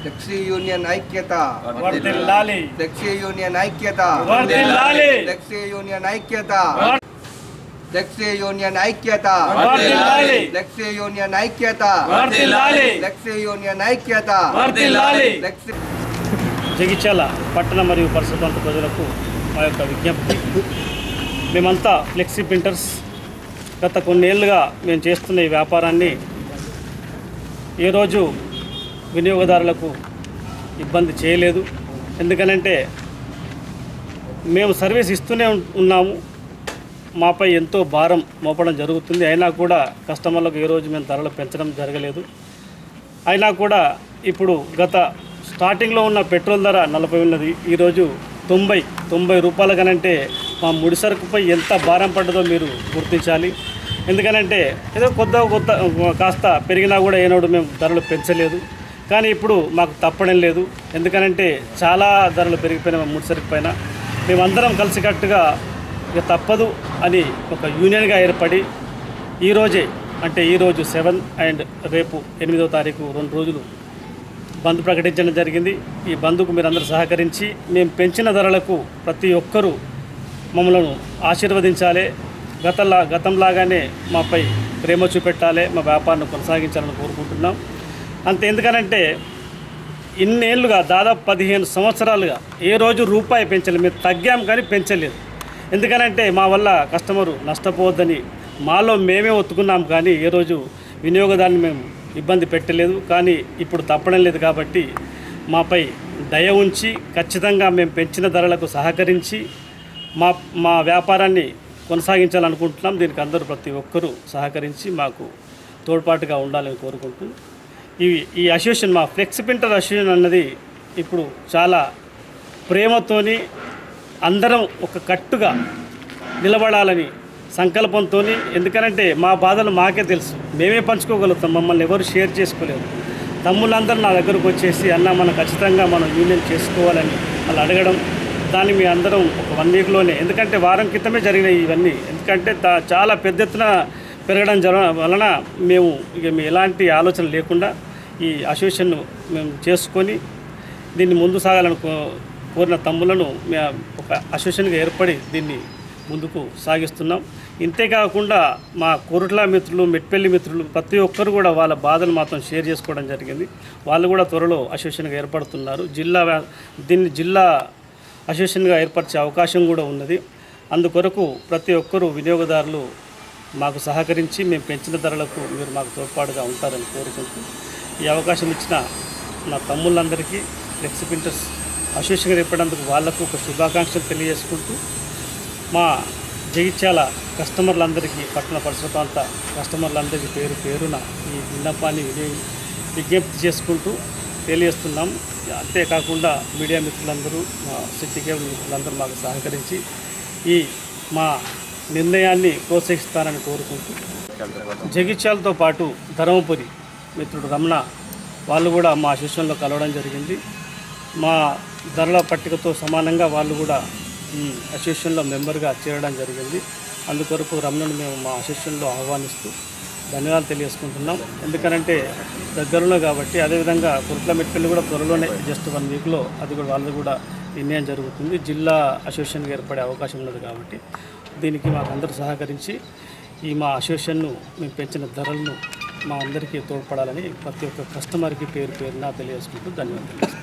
Flexi union ఐక్యత వర్ధిల్లాలి flexi union ఐక్యత వర్ధిల్లాలి ఫ్లెక్సీ యూనియన్ ఐక్యత వర్- ఫ్లెక్సీ యూనియన్ ఐక్యత వర్ధిల్లాలి ఫ్లెక్సీ యూనియన్ ఐక్యత వర్ధిల్లాలి ఫ్లెక్సీ యూనియన్ ఐక్యత వర్ధిల్లాలి ఫ్లెక్సీ జగిత్యాల పట్టణ మరియు పరిసర ప్రాంత ప్రజలకు మా యొక్క విజ్ఞప్తి. మేమంతా ఫ్లెక్సీ ప్రింటర్స్ గత కొన్నేళ్ళుగా మేము చేస్తున్న ఈ వ్యాపారాన్ని ఏ రోజు వినియోగదారులకు ఇబ్బంది చేయలేదు. ఎందుకనంటే మేము సర్వీస్ ఇస్తూనే ఉన్నాము. మాపై ఎంతో భారం మోపడం జరుగుతుంది. అయినా కూడా కస్టమర్లకు ఏ రోజు మేము ధరలు పెంచడం జరగలేదు. అయినా కూడా ఇప్పుడు గత స్టార్టింగ్లో ఉన్న పెట్రోల్ ధర నలభై ఉన్నది. ఈరోజు తొంభై తొంభై రూపాయల కనంటే మా ముడి సరుకుపై ఎంత భారం పడ్డదో మీరు గుర్తించాలి. ఎందుకనంటే ఏదో కొత్త కొత్త కాస్త పెరిగినా కూడా ఏనాడు మేము ధరలు పెంచలేదు. కానీ ఇప్పుడు మాకు తప్పడం లేదు. ఎందుకనంటే చాలా ధరలు పెరిగిపోయిన ముడి సరుకు పైన. మేమందరం కలిసికట్టుగా ఇక తప్పదు అని ఒక యూనియన్గా ఏర్పడి ఈరోజే అంటే ఈరోజు సెవెన్ అండ్ రేపు ఎనిమిదో తారీఖు రెండు రోజులు బంద్ ప్రకటించడం జరిగింది. ఈ బంద్కు మీరందరూ సహకరించి మేము పెంచిన ధరలకు ప్రతి ఒక్కరూ మమ్మలను ఆశీర్వదించాలి. గతంలా గతంలాగానే మాపై ప్రేమ చూపెట్టాలి మా వ్యాపారాన్ని కొనసాగించాలని కోరుకుంటున్నాం. అంతే ఎందుకనంటే ఇన్నేళ్ళుగా దాదాపు పదిహేను సంవత్సరాలుగా ఏ రోజు రూపాయి పెంచలేదు మేము తగ్గాం కానీ పెంచలేదు. ఎందుకనంటే మా వల్ల కస్టమరు నష్టపోవద్దని మాలో మేమే ఒత్తుకున్నాం కానీ ఏ రోజు వినియోగదారుని మేము ఇబ్బంది పెట్టలేదు. కానీ ఇప్పుడు తప్పడం లేదు కాబట్టి మాపై దయ ఉంచి ఖచ్చితంగా మేము పెంచిన ధరలకు సహకరించి మా మా వ్యాపారాన్ని కొనసాగించాలనుకుంటున్నాం. దీనికి అందరూ ప్రతి ఒక్కరూ సహకరించి మాకు తోడ్పాటుగా ఉండాలని కోరుకుంటూ. ఇవి ఈ అసోసియేషన్ మా ఫ్లెక్స్ ప్రింటర్ అసోసియేషన్ అన్నది ఇప్పుడు చాలా ప్రేమతోని అందరం ఒక కట్టుగా నిలబడాలని సంకల్పంతో ఎందుకనంటే మా బాధలు మాకే తెలుసు. మేమే పంచుకోగలుగుతాం మమ్మల్ని ఎవరు షేర్ చేసుకోలేరు. తమ్ముళ్ళందరూ నా దగ్గరకు వచ్చేసి అన్న మనం ఖచ్చితంగా మనం యూనియన్ చేసుకోవాలని వాళ్ళు అడగడం దాన్ని మీ అందరం ఒక వన్ వీక్లోనే ఎందుకంటే వారం క్రితమే జరిగినాయి ఇవన్నీ. ఎందుకంటే చాలా పెద్ద ఎత్తున పెరగడం జర వలన మేము ఇక మీ ఎలాంటి ఆలోచన లేకుండా ఈ అసోసియేషన్ను మేము చేసుకొని దీన్ని ముందు సాగాలని కో- కోరిన తమ్ములను మే- ఒక అసోసియేషన్గా ఏర్పడి దీన్ని ముందుకు సాగిస్తున్నాం. ఇంతేకాకుండా మా కోరుట్ల మిత్రులు మెట్పల్లి మిత్రులు ప్రతి ఒక్కరు కూడా వాళ్ళ బాధలు మాత్రం షేర్ చేసుకోవడం జరిగింది. వాళ్ళు కూడా త్వరలో అసోసియేషన్గా ఏర్పడుతున్నారు. జిల్లా దీన్ని జిల్లా అసోసియేషన్గా ఏర్పరిచే అవకాశం కూడా ఉన్నది. అందుకొరకు ప్రతి ఒక్కరూ వినియోగదారులు మాకు సహకరించి మేము పెంచిన ధరలకు మీరు మాకు తోడ్పాటుగా ఉంటారని కోరుకుంటూ ఈ అవకాశం ఇచ్చిన నా తమ్ముళ్ళందరికీ ఫ్లెక్స్ ప్రింటర్స్ అసోసియేషన్గా ఏర్పడినందుకు వాళ్ళకు ఒక శుభాకాంక్షలు తెలియజేసుకుంటూ మా జగిత్యాల కస్టమర్లందరికీ పట్టణ పరిసర ప్రాంత కస్టమర్లందరికీ పేరు పేరున ఈ విన్నపాన్ని వినియోగ విజ్ఞప్తి చేసుకుంటూ తెలియజేస్తున్నాం. అంతేకాకుండా మీడియా మిత్రులందరూ మా సిటీ కేబుల్ మిత్రులందరూ మాకు సహకరించి ఈ మా నిర్ణయాన్ని ప్రోత్సహిస్తారని కోరుకుంటూ జగిత్యాలతో పాటు ధర్మపురి మిత్రుడు రమణ వాళ్ళు కూడా మా శిష్యంలో కలవడం జరిగింది. మా ధరల పట్టికతో సమానంగా వాళ్ళు కూడా ఈ అసోసియేషన్లో మెంబర్గా చేరడం జరిగింది. అందుకొరకు రమణను మేము మా అసోసియేషన్లో ఆహ్వానిస్తూ ధన్యవాదాలు తెలియజేసుకుంటున్నాం. ఎందుకనంటే దగ్గరలో కాబట్టి అదేవిధంగా కుర్ట్ల మెట్పల్లి కూడా త్వరలోనే జస్ట్ వన్ వీక్లో అది కూడా వాళ్ళది కూడా నిర్ణయం జరుగుతుంది. జిల్లా అసోసియేషన్గా ఏర్పడే అవకాశం ఉన్నది కాబట్టి దీనికి మాకందరూ సహకరించి ఈ మా అసోసియేషన్ను మేము పెంచిన ధరలను మా అందరికీ తోడ్పడాలని ప్రతి ఒక్క కస్టమర్కి పేరు పేరున తెలియజేసుకుంటూ ధన్యవాదాలు.